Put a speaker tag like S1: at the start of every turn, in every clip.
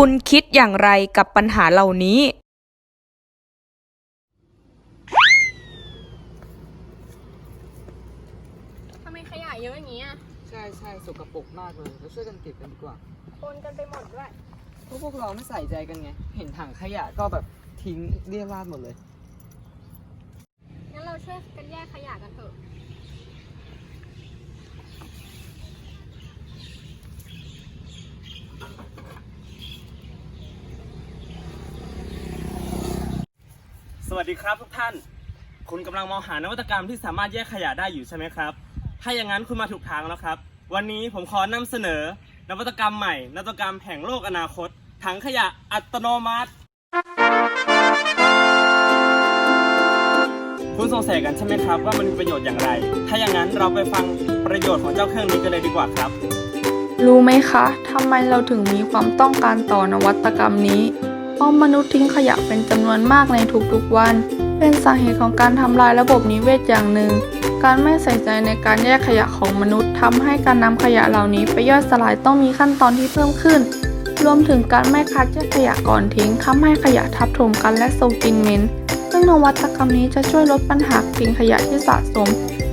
S1: คุณคิดอย่างไรกับปัญหาเหล่านี้
S2: ทำไมขยะเยอะอย่างนี้อะ
S3: ใช่ใช่สกปรกมากเลยเราช่วยกันเก็บกันดีกว่า
S2: คนกันไปหมดด้วย
S3: เพราะพวกเราไม่ใส่ใจกันไง เห็นถังขยะก็แบบทิ้งเรียราดหมดเลย
S2: งั้นเราช่วยกันแยกขยะกันเถอะ
S4: วัสดีครับทุกท่าน คุณกำลังมองหานวัตกรรมที่สามารถแยกขยะได้อยู่ใช่ไหมครับ ถ้าอย่างนั้นคุณมาถูกทางแล้วครับ วันนี้ผมขอนำเสนอ นวัตกรรมใหม่ นวัตกรรมแห่งโลกอนาคต ถังขยะอัตโนมัติ คุณสงสัยกันใช่ไหมครับว่ามันมีประโยชน์อย่างไร ถ้าอย่างนั้นเราไปฟังประโยชน์ของเจ้าเครื่องนี้กันเลยดีกว่าครับ
S5: รู้ไหมคะทำไมเราถึงมีความต้องการต่อนวัตกรรมนี้ เพราะมนุษย์ทิ้งขยะเป็นจำนวนมากในทุกๆวัน เป็นสาเหตุของการทำลายระบบนิเวศอย่างหนึ่ง การไม่ใส่ใจในการแยกขยะของมนุษย์ทำให้การนำขยะเหล่านี้ไปย่อยสลายต้องมีขั้นตอนที่เพิ่มขึ้น รวมถึงการไม่คัดแยกขยะก่อนทิ้งทำให้ขยะทับถมกันและส่งกลิ่นเหม็นซึ่งนวัตกรรมนี้จะช่วยลดปัญหากลิ่นขยะที่สะสม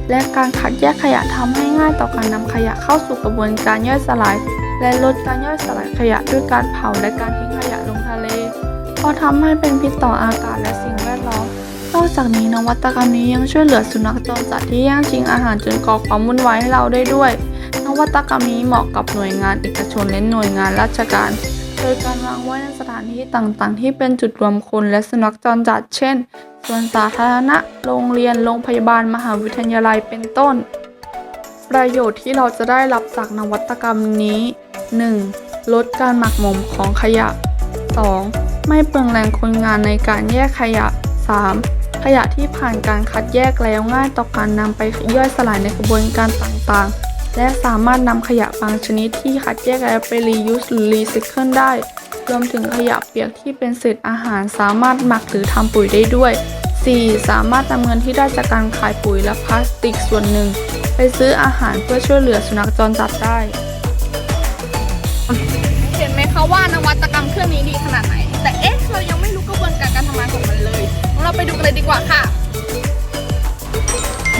S5: และการคัดแยกขยะทำให้ง่ายต่อการนำขยะเข้าสู่กระบวนการย่อยสลาย และลดการย่อยสลายขยะด้วยการเผาและการทิ้งขยะลงทะ เพราะทำให้เป็นพิษต่ออากาศและสิ่งแวดล้อม นอกจากนี้นวัตกรรมนี้ยังช่วยเหลือสุนัขจรจัดที่แย่งชิงอาหารจนก่อความวุ่นวายให้เราได้ด้วย นวัตกรรมนี้เหมาะกับหน่วยงานเอกชนและหน่วยงานราชการ โดยการวางไว้ในสถานที่ต่างๆ ที่เป็นจุดรวมคนและสุนัขจรจัด เช่นสวนสาธารณะ โรงเรียน โรงพยาบาล มหาวิทยาลัย เป็นต้น ประโยชน์ที่เราจะได้รับจากนวัตกรรมนี้ 1. ลดการหมักหมมของขยะ 2. ไม่เปลืองแรงคนงานในการแยกขยะ 3. ขยะที่ผ่านการคัดแยกแล้วง่ายต่อการนำไปย่อยสลายในกระบวนการต่างๆ และสามารถนำขยะบางชนิดที่คัดแยกแล้วไป reuse หรือ recycle ได้ รวมถึงขยะเปียกที่เป็นเศษอาหารสามารถหมักหรือทำปุ๋ยได้ด้วย 4. สามารถนำเงินที่ได้จากการขายปุ๋ยและพลาสติกส่วนหนึ่ง ไปซื้ออาหารเพื่อช่วยเหลือสุนัขจรจัดได้
S2: เห็นไหมคะว่านวัตกรรมเครื่องนี้ดีขนาดไหน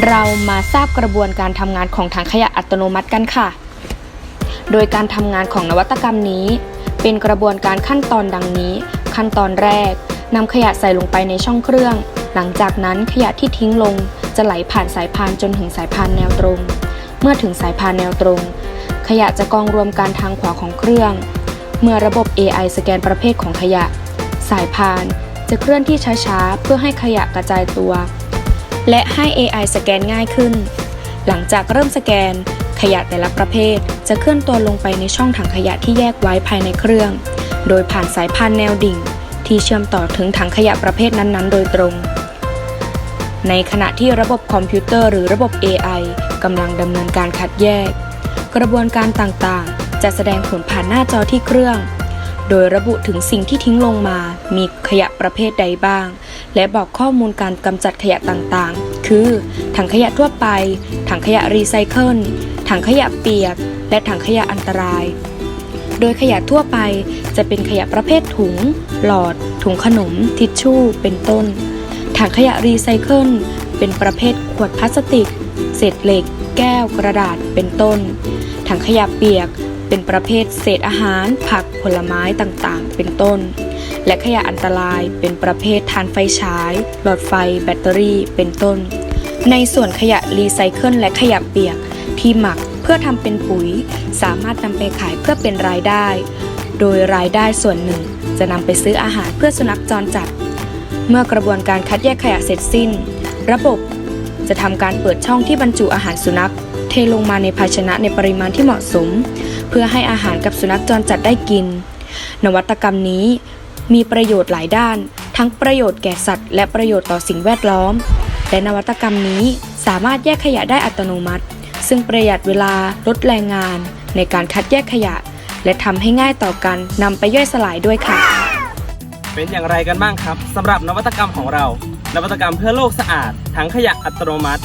S6: เรามาทราบกระบวนการทำงานของถังขยะอัตโนมัติกันค่ะ โดยการทำงานของนวัตกรรมนี้ เป็นกระบวนการขั้นตอนดังนี้ ขั้นตอนแรกนำขยะใส่ลงไปในช่องเครื่อง หลังจากนั้นขยะที่ทิ้งลง จะไหลผ่านสายพานจนถึงสายพานแนวตรง เมื่อถึงสายพานแนวตรง ขยะจะกองรวมกันทางขวาของเครื่อง เมื่อระบบ AI สแกนประเภทของขยะ สายพานจะเคลื่อนที่ช้าๆเพื่อให้ขยะกระจายตัว และให้ AI สแกนง่ายขึ้น หลังจากเริ่มสแกน ขยะแต่ละประเภทจะเคลื่อนตัวลงไปในช่องถังขยะที่แยกไว้ภายในเครื่อง โดยผ่านสายพานแนวดิ่ง ที่เชื่อมต่อถึงถังขยะประเภทนั้นๆ โดยตรง ในขณะที่ระบบคอมพิวเตอร์หรือระบบ AI กำลังดำเนินการคัดแยก กระบวนการต่างๆ จะแสดงผลผ่านหน้าจอที่เครื่อง โดยระบุถึงสิ่งที่ทิ้งลงมา มีขยะประเภทใดบ้าง และบอกข้อมูลการกำจัดขยะต่างๆ คือ ถังขยะทั่วไป ถังขยะรีไซเคิล ถังขยะเปียก และถังขยะอันตราย โดยขยะทั่วไปจะเป็นขยะประเภทถุง หลอด ถุงขนม ทิชชู่ เป็นต้น ถังขยะรีไซเคิล เป็นประเภทขวดพลาสติก เศษเหล็ก แก้ว กระดาษ เป็นต้น ถังขยะเปียก เป็นประเภทเศษอาหาร ผักผลไม้ต่างๆ เป็นต้น และขยะอันตรายเป็นประเภททานไฟฉาย หลอดไฟ แบตเตอรี่ เป็นต้น ในส่วนขยะรีไซเคิลและขยะเปียกที่หมักเพื่อทำเป็นปุ๋ย สามารถนำไปขายเพื่อเป็นรายได้ โดยรายได้ส่วนหนึ่ง จะนำไปซื้ออาหารเพื่อสุนัขจรจัด เมื่อกระบวนการคัดแยกขยะเสร็จสิ้น ระบบจะทำการเปิดช่องที่บรรจุอาหารสุนัข เทลงมาในภาชนะในปริมาณที่เหมาะสม พื่อให้อาหารกับสุนัขจรจัดได้กิน นวัตกรรมนี้มีประโยชน์หลายด้าน ทั้งประโยชน์แก่สัตว์ และประโยชน์ต่อสิ่งแวดล้อม และนวัตกรรมนี้สามารถแยกขยะได้อัตโนมัติ ซึ่งประหยัดเวลาลดแรงงาน ในการคัดแยกขยะ และทำให้ง่ายต่อการนำไปย่อยสลายด้วยค่ะ
S4: เป็นอย่างไรกันบ้างครับสำหรับนวัตกรรมของเรา นวัตกรรมเพื่อโลกสะอาดถังขยะอัตโนมัติ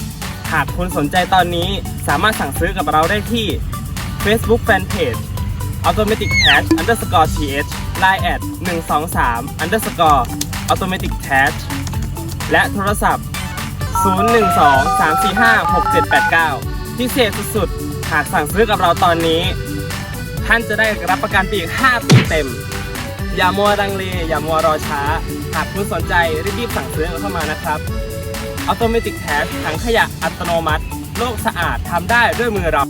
S4: หากคุณสนใจตอนนี้สามารถสั่งซื้อกับเราได้ที่ Facebook Fanpage automatic patch underscore th Line แอด123 underscore automatic cash และโทรศัพท์ 012-345-6789 พิเศษสุดๆ หากสั่งซื้อกับเราตอนนี้ ท่านจะได้รับประกันปีอีก 5 ปีเต็ม อย่ามัวรังเลอย่ามัวรอช้า หากคุณสนใจรีบๆสั่งซื้อเข้ามานะครับ Automatic Cash ถังขยะอัตโนมัติ โลกสะอาดทำได้ด้วยมือเรา